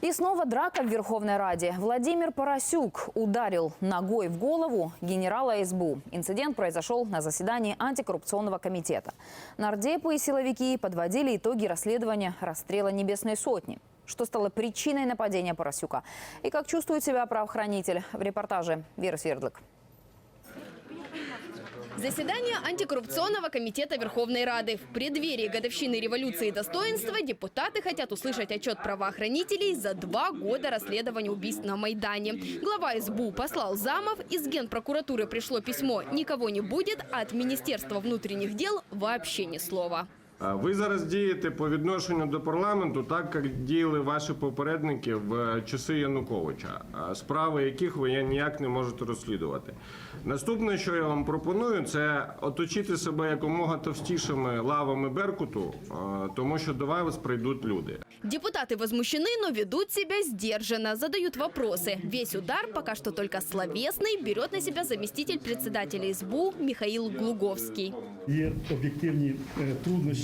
И снова драка в Верховной Раде. Владимир Поросюк ударил ногой в голову генерала СБУ. Инцидент произошел на заседании антикоррупционного комитета. Нардепы и силовики подводили итоги расследования расстрела Небесной Сотни. Что стало причиной нападения Поросюка? И как чувствует себя правоохранитель? В репортаже Веры Свердлик. Заседание антикоррупционного комитета Верховной Рады. В преддверии годовщины революции достоинства депутаты хотят услышать отчет правоохранителей за два года расследования убийств на Майдане. Глава СБУ послал замов, из генпрокуратуры пришло письмо «Никого не будет», а от Министерства внутренних дел вообще ни слова. А Ви зараз дієте по відношенню до парламенту, так як діяли ваші попередники в часи Януковича, а справи яких ви ніяк не можете розслідувати. Наступне, що я вам пропоную, це оточити себе якомога товстішими лавами Беркуту, а, тому що до вас прийдуть люди. Депутаты возмущены, но ведут себя сдержанно, задают вопросы. Весь удар пока что только словесный, берет на себя заместитель председателя СБУ Михаил Глуговский. Є об'єктивні е,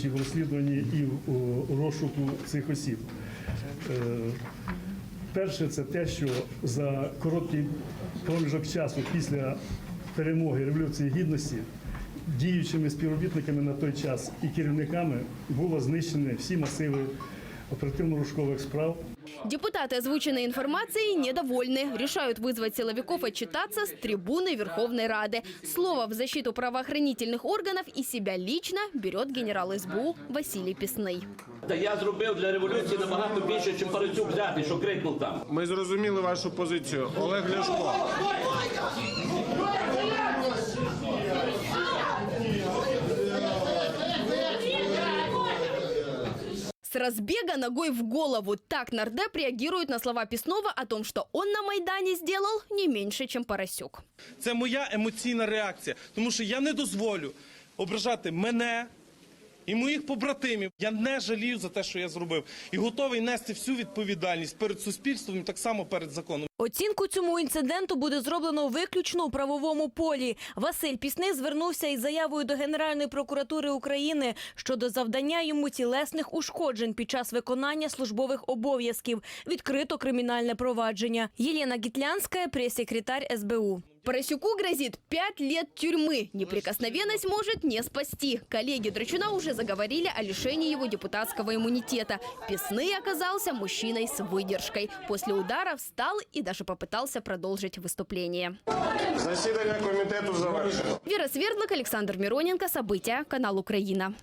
труднощі в розслідуванні і в розшуку цих осіб. Е, Перше, це те, що за короткий проміжок часу після перемоги Революції Гідності діючими співробітниками на той час і керівниками було знищено всі масиви оперативно-рушкових справ. Депутаты озвученной информацией недовольны. Решают вызвать силовиков отчитаться с трибуны Верховной Рады. Слово в защиту правоохранительных органов и себя лично берет генерал СБУ Василий Песный. Та я зробив для революції набагато більше, ніж Парасюк взяти, що крикнув там. Ми зрозуміли вашу позицію. Олег Ляшко. Разбега ногой в голову. Так нардеп реагирует на слова Піснова о том, что он на Майдане сделал не меньше, чем Поросюк. Це моя емоційна реакція, тому що я не дозволю ображати мене і моїх побратимів. Я не жалію за те, що я зробив, і готовий нести всю відповідальність перед суспільством і так само перед законом. Оцінку цьому інциденту буде зроблено виключно у правовому полі. Василь Пісний звернувся із заявою до Генеральної прокуратури України щодо завдання йому тілесних ушкоджень під час виконання службових обов'язків. Відкрито кримінальне провадження. Єлена Гітлянська, прес-секретар СБУ. Поросюку грозит пять лет тюрьмы. Неприкосновенность может не спасти. Коллеги Драчуна уже заговорили о лишении его депутатского иммунитета. Песный оказался мужчиной с выдержкой. После удара встал и даже попытался продолжить выступление. Засідання комітету завершено. Вера Свердлок, Александр Мироненко. События. Канал Украина.